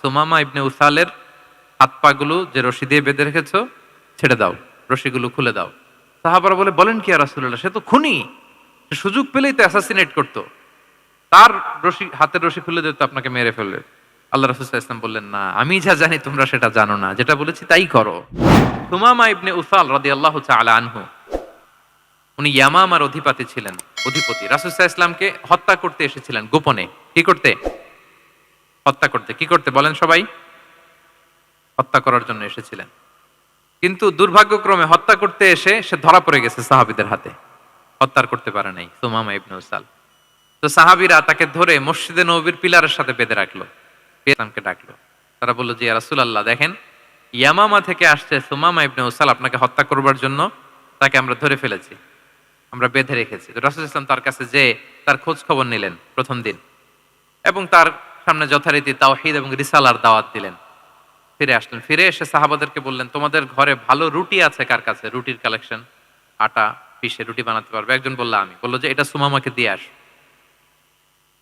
সোমামা ইবনে উসালের হাত পাগুলো যে রশি দিয়ে বেঁধে রেখেছো, ছেড়ে দাও, রশিগুলো খুলে দাও। সাহাবারা বলে, বলেন কি আর রাসূলুল্লাহ? সে তো খুনি। সে সুযোগ পেলেই তো অ্যাসাসিনেট করতো। তার রশি, হাতের রশি খুলে দিতে আপনাকে মেরে ফেলবে। আল্লাহ রাসূল ওয়াসাল্লাম বললেন, না, আমি যা জানি তোমরা সেটা জানো না। যেটা বলেছি তাই করো। সুমামা ইবনে উসাল রাদিয়াল্লাহু তাআলা আনহু, উনি ইয়ামামার অধিপতি ছিলেন, অধিপতি। আলাইহি ইসলামকে হত্যা করতে এসেছিলেন গোপনে। কি করতে? হত্যা করতে। কি করতে বলেন সবাই? হত্যা করার জন্য এসেছিলেন। কিন্তু দুর্ভাগ্যক্রমে হত্যা করতে এসে সে ধরা পড়ে গেছে সাহাবীদের হাতে। হত্যার করতে পারে নাই, সুমামা ইবনে উসাল। তো সাহাবীরা তাকে ধরে মসজিদে নবীর পিলারের সাথে বেঁধে রাখল ইসলামকে ডাকলো। তারা বলল যে রাসূলুল্লাহ, দেখেন, ইয়ামামা থেকে আসছে সুমামা ইবনে উসাল আপনাকে হত্যা করবার জন্য। তাকে আমরা ধরে ফেলেছি, আমরা বেঁধে রেখেছি। রাসূল ইসলাম তার কাছে যে তার খোঁজ খবর নিলেন প্রথম দিন। এবং তার সামনে যথারীতি তাওহীদ এবং রিসালার দাওয়াত দিলেন। ফিরে আসলেন। ফিরে এসে সাহাবাদেরকে বললেন, তোমাদের ঘরে ভালো রুটি আছে কার কাছে? রুটির কালেকশন আটা পিষে রুটি বানাতে পারবে? একজন বলল, আমি। বলল যে, এটা সুমামাকে দিয়ে আস।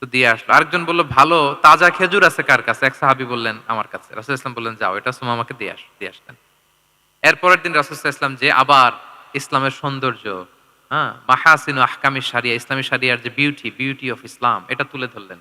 তো দিয়ে আসলো। আরেকজন বলল, ভালো, তাজা খেজুর আছে কার কাছে? এক সাহাবি বললেন, আমার কাছে। রাসুল ইসলাম বললেন, যাও, এটা সুমামাকে দিয়ে আস, দিয়ে আসতেন। এরপরের দিন রাসুল ইসলাম যে, আবার ইসলামের সৌন্দর্য হ্যাঁ মাহাসিন আহকামি সারিয়া ইসলামী সারিয়ার যে বিউটি বিউটি অফ ইসলাম এটা তুলে ধরলেন।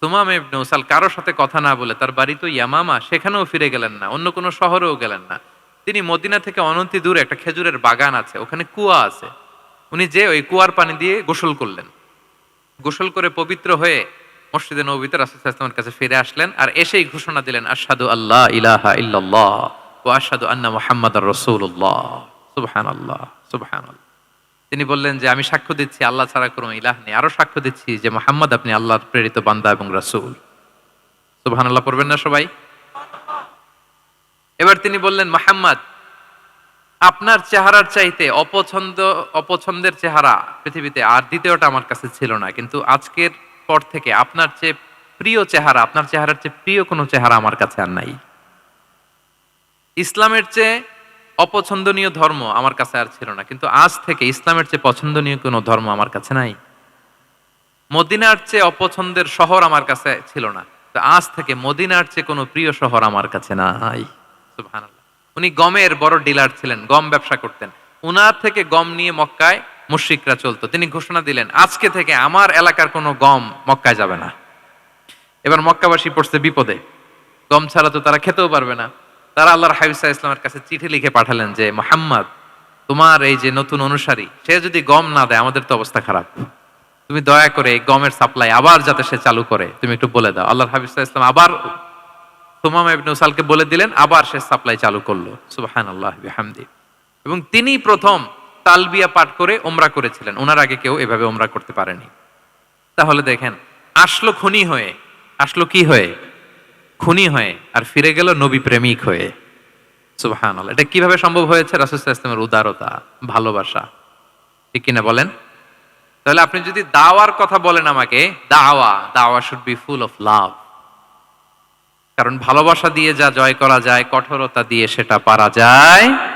সুমাম ইবনে উসাল কারোর সাথে কথা না বলে তার বাড়ি তো ইয়ামামা, সেখানেও ফিরে গেলেন না, অন্য কোনো শহরেও গেলেন না। তিনি মদিনা থেকে অনন্তি দূরে একটা খেজুরের বাগান আছে, ওখানে কুয়া আছে। উনি যে ওই কুয়ার পানি দিয়ে গোসল করলেন। গোসল করে পবিত্র হয়ে মসজিদে নবীতে রাসূল সাল্লাল্লাহু আলাইহি কাছে ফিরে আসলেন আর এসেই ঘোষণা দিলেন আসাদু আল্লাহ ইলাহা ইল্লাল্লাহ ওয়া আশহাদু আন্না মুহাম্মাদার রাসূলুল্লাহ। সুবহানাল্লাহ সুবহানাল্লাহ। তিনি বললেন যে, আমি সাক্ষ্য দিচ্ছি, আল্লাহ ছাড়া কোনো ইলাহ নেই। আরও সাক্ষ্য দিচ্ছি যে, মোহাম্মদ আপনি আল্লাহর প্রেরিত বান্দা এবং রাসূল। সুবহানাল্লাহ, পড়বেন না সবাই? এবার তিনি বললেন, মোহাম্মদ, আপনার চেহারার চাইতে অপছন্দ, অপছন্দের চেহারা পৃথিবীতে আর দ্বিতীয়টা আমার কাছে ছিল না। কিন্তু আজকের পর থেকে আপনার চেয়ে প্রিয় চেহারা, আপনার চেহারার চেয়ে প্রিয় কোনো চেহারা আমার কাছে আর নাই। ইসলামের চেয়ে অপছন্দনীয় ধর্ম আমার কাছে আর ছিল না। কিন্তু আজ থেকে ইসলামের চেয়ে পছন্দনীয় কোনো ধর্ম আমার কাছে নাই। মদিনার চেয়ে অপছন্দের শহর আমার কাছে ছিল না। তো আজ থেকে মদিনার চেয়ে কোনো প্রিয় শহর আমার কাছে নাই। উনি গমের বড় ডিলার ছিলেন, গম ব্যবসা করতেন। উনার থেকে গম নিয়ে মক্কায় মুশরিকরা চলতো। তিনি ঘোষণা দিলেন, আজকে থেকে আমার এলাকার কোনো গম মক্কায় যাবে না। এবার মক্কাবাসী পড়ছে বিপদে। গম ছাড়া তো তারা খেতেও পারবে না। তারা আল্লাহর হাবিসা ইসলামের কাছে চিঠি লিখে পাঠালেন যে, মোহাম্মদ, তোমার এই যে নতুন অনুসারী, সে যদি গম না দেয়, আমাদের তো অবস্থা খারাপ। তুমি দয়া করে এই গমের সাপ্লাই আবার যাতে সে চালু করে। তুমি একটু বলে দাও। আল্লাহর হাবিসা ইসলাম আবার সুমামা ইবনে উসালকে বলে দিলেন, আবার সে সাপ্লাই চালু করল। সুবহানাল্লাহ, বিহামদি। এবং তিনি প্রথম তালবিয়া পাঠ করে ওমরা করেছিলেন। ওনার আগে কেউ এভাবে ওমরা করতে পারেনি। তাহলে দেখেন, আসলো খুনি হয়ে, আসলো কি হয়ে? খুনি হয়ে আর ফিরে গেল নবী প্রেমিক হয়ে। সুবহান এটা কীভাবে সম্ভব হয়েছে? রাসুল ইসলামের উদারতা, ভালোবাসা। ঠিক কিনা বলেন? তাহলে আপনি যদি দাওয়ার কথা বলেন আমাকে, দাওয়া দাওয়া should be full of love কারণ ভালোবাসা দিয়ে যা জয় করা যায়, কঠোরতা দিয়ে সেটা পারা যায়।